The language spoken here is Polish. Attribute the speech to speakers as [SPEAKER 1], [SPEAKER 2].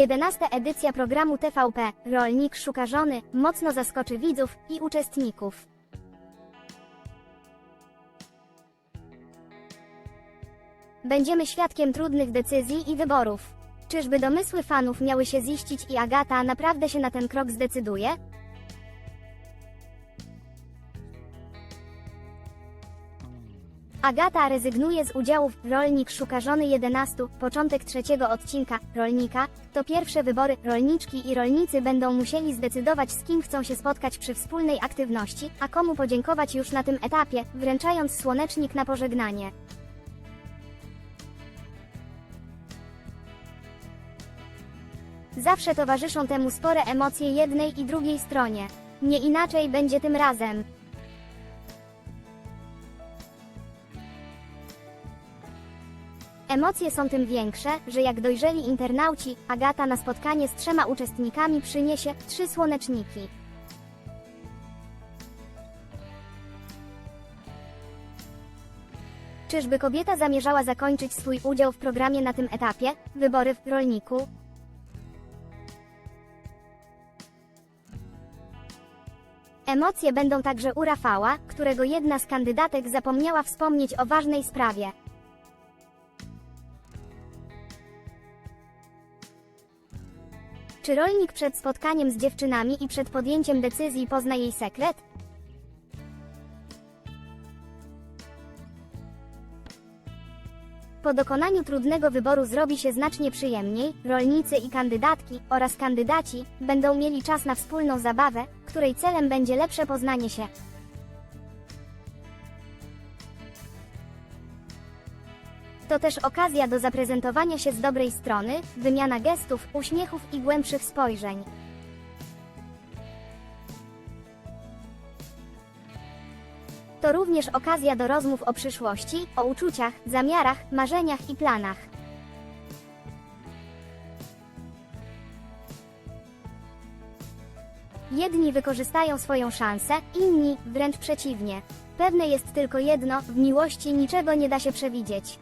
[SPEAKER 1] 11 edycja programu TVP Rolnik szuka żony mocno zaskoczy widzów i uczestników. Będziemy świadkiem trudnych decyzji i wyborów. Czyżby domysły fanów miały się ziścić i Agata naprawdę się na ten krok zdecyduje? Agata rezygnuje z udziału w Rolnik szuka żony 11, początek trzeciego odcinka Rolnika. To pierwsze wybory. Rolniczki i rolnicy będą musieli zdecydować z kim chcą się spotkać przy wspólnej aktywności, a komu podziękować już na tym etapie, wręczając słonecznik na pożegnanie. Zawsze towarzyszą temu spore emocje jednej i drugiej stronie. Nie inaczej będzie tym razem. Emocje są tym większe, że jak dojrzeli internauci, Agata na spotkanie z trzema uczestnikami przyniesie trzy słoneczniki. Czyżby kobieta zamierzała zakończyć swój udział w programie na tym etapie? Wybory w rolniku? Emocje będą także u Rafała, którego jedna z kandydatek zapomniała wspomnieć o ważnej sprawie. Czy rolnik przed spotkaniem z dziewczynami i przed podjęciem decyzji pozna jej sekret? Po dokonaniu trudnego wyboru zrobi się znacznie przyjemniej, rolnicy i kandydatki oraz kandydaci będą mieli czas na wspólną zabawę, której celem będzie lepsze poznanie się. To też okazja do zaprezentowania się z dobrej strony, wymiana gestów, uśmiechów i głębszych spojrzeń. To również okazja do rozmów o przyszłości, o uczuciach, zamiarach, marzeniach i planach. Jedni wykorzystają swoją szansę, inni wręcz przeciwnie. Pewne jest tylko jedno, w miłości niczego nie da się przewidzieć.